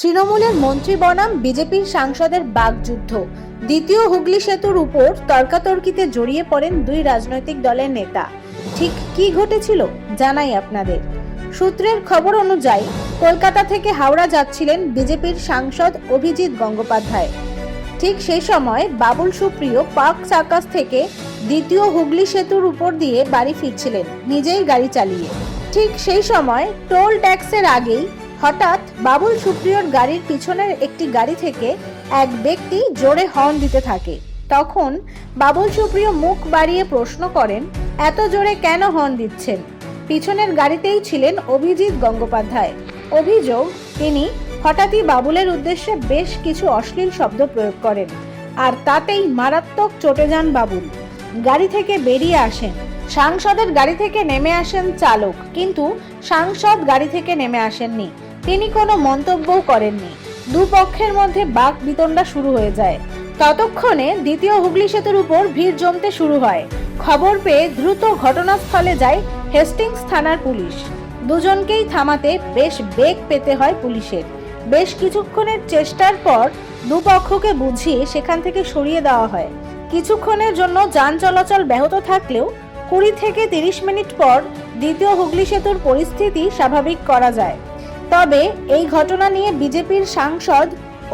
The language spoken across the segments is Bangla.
তৃণমূলের মন্ত্রী বনাম বিজেপির সাংসদের বাগযুদ্ধ। দ্বিতীয় হুগলি সেতুর উপর তর্কাতর্কিতে জড়িয়ে পড়েন দুই রাজনৈতিক দলের নেতা। ঠিক কি ঘটেছিল জানাই আপনাদের। সূত্রের খবর অনুযায়ী কলকাতা থেকে হাওড়া যাচ্ছিলেন বিজেপির সাংসদ অভিজিৎ গঙ্গোপাধ্যায়। ঠিক সেই সময় বাবুল সুপ্রিয় পার্ক সার্কাস থেকে দ্বিতীয় হুগলি সেতুর উপর দিয়ে বাড়ি ফিরছিলেন, নিজেই গাড়ি চালিয়ে। ঠিক সেই সময় টোল ট্যাক্সের আগেই হঠাৎ বাবুল সুপ্রিয়র গাড়ির পিছনের একটি গাড়ি থেকে এক ব্যক্তি জোরে হর্ন দিতে থাকে। তখন বাবুল সুপ্রিয় মুখ বাড়িয়ে প্রশ্ন করেন, এত জোরে কেন হর্ন দিচ্ছেন? পিছনের গাড়িতেই ছিলেন অভিজিৎ গঙ্গোপাধ্যায়। অভিযোগ, তিনি হঠাৎই বাবুলের উদ্দেশ্যে বেশ কিছু অশ্লীল শব্দ প্রয়োগ করেন, আর তাতেই মারাত্মক চটে যান বাবুল। গাড়ি থেকে বেরিয়ে আসেন। সাংসদের গাড়ি থেকে নেমে আসেন চালক, কিন্তু সাংসদ গাড়ি থেকে নেমে আসেননি। তিনি কোনো মন্তব্যও করেননি। দুপক্ষের মধ্যে বাক বিতণ্ডা শুরু হয়ে যায়। ততক্ষণে দ্বিতীয় হুগলি সেতুর উপর ভিড় জমতে শুরু হয়। খবর পেয়ে দ্রুত ঘটনাস্থলে যায় হেস্টিংস থানার পুলিশ। দুজনকেই থামাতে বেশ বেগ পেতে হয় পুলিশের। বেশ কিছুক্ষণের চেষ্টার পর দুপক্ষকে বুঝিয়ে সেখান থেকে সরিয়ে দেওয়া হয়। কিছুক্ষণের জন্য যান চলাচল ব্যাহত থাকলেও কুড়ি থেকে তিরিশ মিনিট পর দ্বিতীয় হুগলি সেতুর পরিস্থিতি স্বাভাবিক করা যায়। তবে এই ঘটনা নিয়ে বিজেপির সাংসদ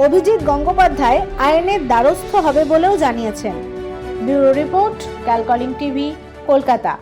অভিজিৎ গঙ্গোপাধ্যায় আইনের দ্বারস্থ হবে বলেও জানিয়েছেন। ব্যুরো রিপোর্ট, ক্যালকলিং টিভি, কলকাতা।